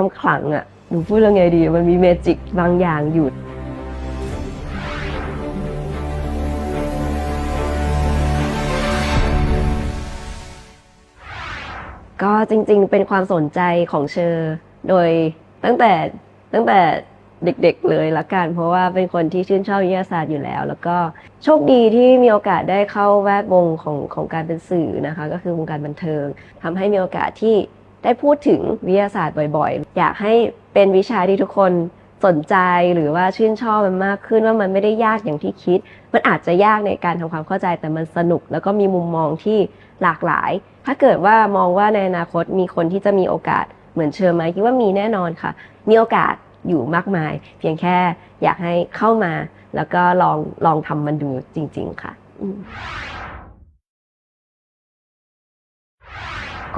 ความขลังอะหนูพูดยังไงดี มันมีเมจิกบางอย่างอยู่ก็จริงๆ เป็นความสนใจของเชอร์โดยตั้งแต่ตั้งแต่เด็กๆเลยละกัน เพราะว่าเป็นคนที่ชื่นชอบวิทยาศาสตร์อยู่แล้ว แล้วก็โชคดีที่มีโอกาสได้เข้าแวดวงของของการเป็นสื่อนะคะ ก็คือวงการบันเทิงทำให้มีโอกาสที่ ได้พูดถึงวิทยาศาสตร์บ่อยๆ อยากให้เป็นวิชาที่ทุกคนสนใจหรือว่าชื่นชอบมันมากขึ้นว่ามันไม่ได้ยากอย่างที่คิด มันอาจจะยากในการทำความเข้าใจแต่มันสนุก แล้วก็มีมุมมองที่หลากหลาย ถ้าเกิดว่ามองว่าในอนาคตมีคนที่จะมีโอกาสเหมือนเชอร์ไหมคิดว่ามีแน่นอนค่ะ มีโอกาสอยู่มากมาย เพียงแค่อยากให้เข้ามา แล้วก็ลองลองทำมันดูจริง ๆ ค่ะ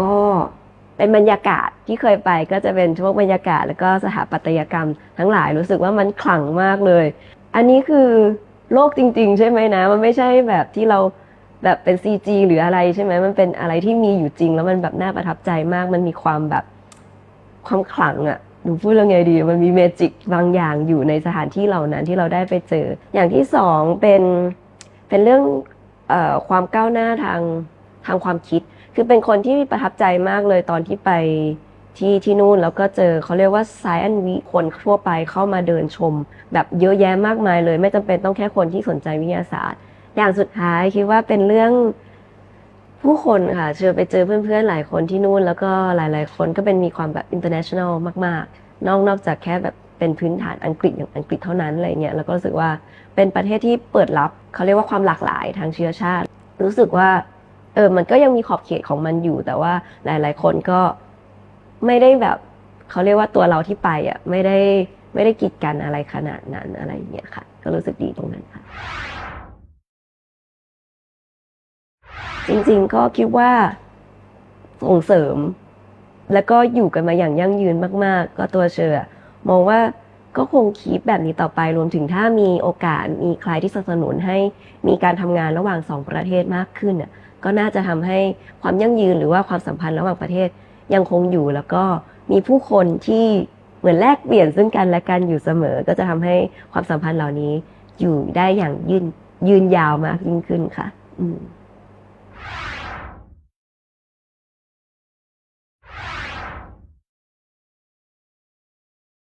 ก็ เป็นบรรยากาศที่เคยไปก็จะเป็นพวกบรรยากาศ แล้วก็สถาปัตยกรรม ทั้งหลายรู้สึกว่ามันขลังมากเลย อันนี้คือโลกจริง ๆ ใช่ไหมนะ มันไม่ใช่แบบที่เราแบบเป็น CG หรืออะไรใช่ไหมมันเป็นอะไรที่มีอยู่จริง แล้วมันแบบน่าประทับใจมาก มันมีความแบบความขลังอะ่ะหนูพูดยังไงดี มันมีเมจิกบางอย่างอยู่ในสถานที่เหล่านั้นที่เราได้ไปเจอ อย่างที่สองเป็นเป็นเรื่องออความก้าวหน้าทาง ทางความคิด คือเป็นคนที่ประทับใจมากเลยตอนที่ไปที่ที่นู่นแล้วก็เจอเขาเรียกว่า Science Week คนทั่วไปเข้ามาเดินชม แบบเยอะแยะมากมายเลย ไม่จำเป็นต้องแค่คนที่สนใจวิทยาศาสตร์ อย่างสุดท้ายคิดว่าเป็นเรื่องผู้คนค่ะ เชื่อไปเจอเพื่อนๆหลายคนที่นู่น แล้วก็หลาย ๆ คนก็เป็นมีความแบบ international มากๆ นอกนอกจากแค่แบบเป็นพื้นฐานอังกฤษอย่างอังกฤษเท่านั้นอะไรเงี้ยแล้วก็รู้สึกว่าเป็นประเทศที่เปิดรับเขาเรียกว่าความหลากหลายทางเชื้อชาติ รู้สึกว่า เออมันก็ยังมีขอบเขตของมันอยู่ แต่ว่าหลาย ๆ คนก็ไม่ได้แบบเขาเรียกว่าตัวเราที่ไปอะไม่ได้ไม่ได้กีดกันอะไรขนาดนั้นอะไรอย่างเงี้ยค่ะ ก็รู้สึกดีตรงนั้นค่ะ จริงๆก็คิดว่าส่งเสริม แล้วก็อยู่กันมาอย่างยั่งยืนมาก ๆ ก็ตัวเชอร์อมองว่า ก็คงคีปแบบนี้ต่อไปรวมถึงถ้ามีโอกาสมีใครที่สนับสนุนให้มีการทำงานระหว่างสองประเทศมากขึ้นก็น่าจะทำให้ความยั่งยืนหรือว่าความสัมพันธ์ระหว่างประเทศยังคงอยู่แล้วก็มีผู้คนที่เหมือนแลกเปลี่ยนซึ่งกันและกันอยู่เสมอ ก็จะทำให้ความสัมพันธ์เหล่านี้อยู่ได้อย่างยืนยืนยาวมากยิ่งขึ้นค่ะ อืม